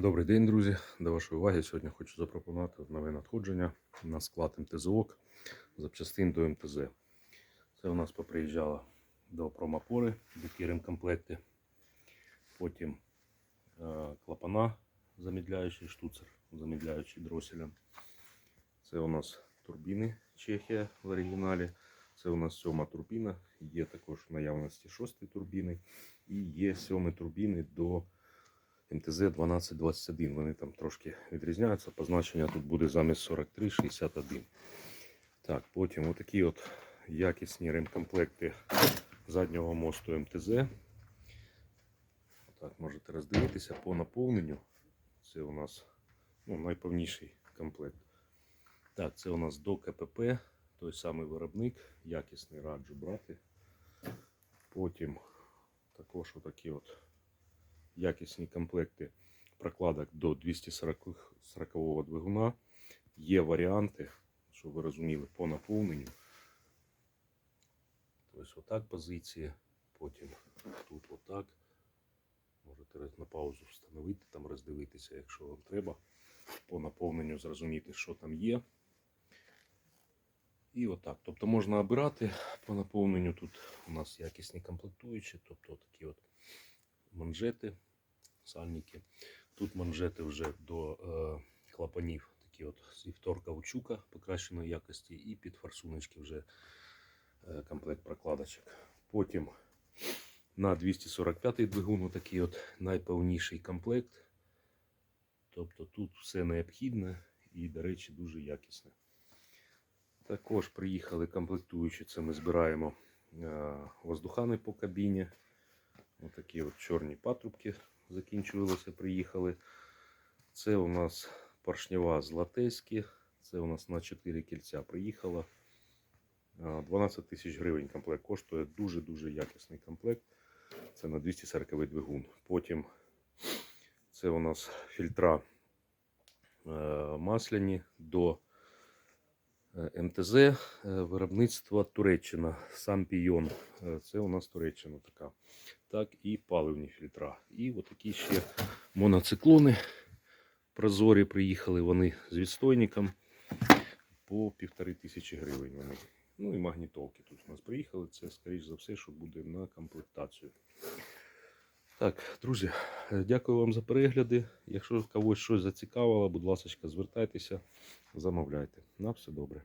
Добрий день, друзі. До вашої уваги сьогодні хочу запропонувати нове надходження на склад МТЗОК запчастин до МТЗ. Це у нас поприїжджало до промопори, такі ремкомплекти. Потім е, клапана замідляючий штуцер, замідляючий дроселем. Це у нас турбіни Чехія в оригіналі. Це у нас сьома турбіна. Є також в наявності шості турбіни. І є сьомі турбіни до МТЗ 1221. Вони там трошки відрізняються. Позначення тут буде замість 43 61. Так, потім отакі от якісні ремкомплекти заднього мосту МТЗ. Так, можете роздивитися по наповненню. Це у нас ну, найповніший комплект. Так, це у нас до КПП, той самий виробник, якісний раджу брати. Потім також отакі от якісні комплекти прокладок до 240 40 двигуна. Є варіанти, щоб ви розуміли, по наповненню. Тобто отак позиції, потім тут отак. Можете на паузу встановити, там роздивитися, якщо вам треба. По наповненню зрозуміти, що там є. І отак. Тобто можна обирати по наповненню. Тут у нас якісні комплектуючі, тобто такі от манжети, сальники. Тут манжети вже до е, клапанів, такі от з каучука покращеної якості, і під форсуночки вже е, комплект прокладочок. Потім на 245 двигун такий от найповніший комплект. Тобто тут все необхідне і, до речі, дуже якісне. Також приїхали комплектуючі, це ми збираємо е, воздухани по кабіні. Отакі от чорні патрубки закінчувалися, приїхали. Це у нас поршнева з. Це у нас на 4 кільця приїхала. 12 тисяч гривень комплект коштує дуже-дуже якісний комплект. Це на 240 двигун. Потім це у нас фільтра е, масляні до МТЗ е, виробництва Туреччина. Сам пійон. Е, Це у нас Туреччина така. Так, і паливні фільтра. І отакі ще моноциклони прозорі приїхали вони з відстойником по півтори тисячі гривень. Вони. Ну і магнітолки тут у нас приїхали. Це, скоріш за все, що буде на комплектацію. Так, друзі, е, дякую вам за перегляди. Якщо когось щось зацікавило, будь ласка, звертайтеся, замовляйте. На все добре.